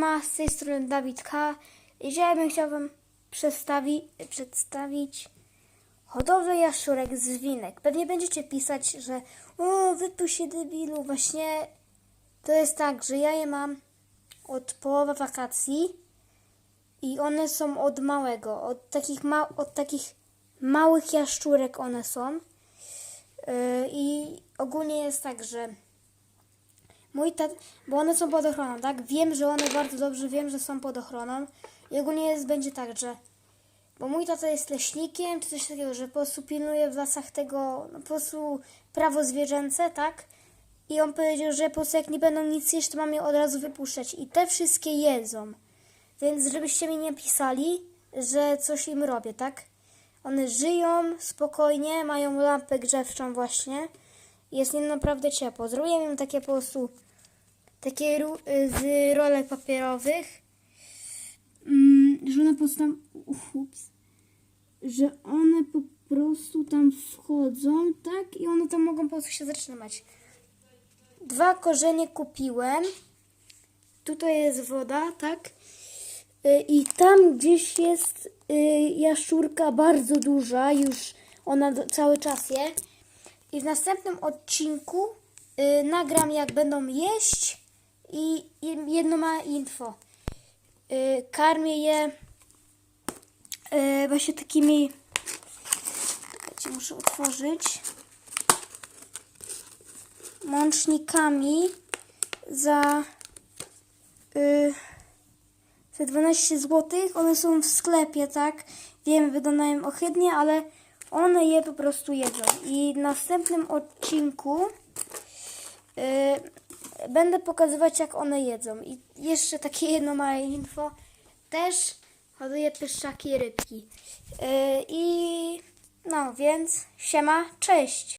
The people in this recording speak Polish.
Siema, z tej strony Dawid K. I dzisiaj bym chciał Wam przedstawi, przedstawić hodowlę jaszczurek z winek. Pewnie będziecie pisać, że o, wypuść się debilu. Właśnie to jest tak, że ja je mam od połowy wakacji i one są od małego, od takich, ma, od takich małych jaszczurek one są. Yy, I ogólnie jest tak, że Mój tat, bo one są pod ochroną, tak? Wiem, że one bardzo dobrze wiem, że są pod ochroną. I ogólnie jest, będzie tak, że bo mój tata jest leśnikiem, czy coś takiego, że po prostu pilnuje w lasach tego, no po prostu prawo zwierzęce, tak? I on powiedział, że po prostu jak nie będą nic jeść, to mam je od razu wypuszczać. I te wszystkie jedzą. Więc żebyście mi nie pisali, że coś im robię, tak? One żyją spokojnie, mają lampę grzewczą właśnie. Jest im naprawdę ciepło. Zrobiłem im takie po prostu takie y, z rolek papierowych, mm, że one po prostu tam, ups, że one po prostu tam wchodzą, tak? I one tam mogą po prostu się zatrzymać. Dwa korzenie kupiłem. Tutaj jest woda, tak? Y, I tam gdzieś jest y, jaszczurka bardzo duża, już ona cały czas je. I w następnym odcinku y, nagram jak będą jeść i, jedno ma info. Y, karmię je y, właśnie takimi Czekajcie, muszę otworzyć mącznikami za y, za 12 zł. One są w sklepie, tak? Wiem, wyglądają ohydnie, ale one je po prostu jedzą. I w następnym odcinku y, będę pokazywać, jak one jedzą. I jeszcze takie jedno małe info. Też hoduję pyszczaki rybki. Y, I no, więc siema, cześć!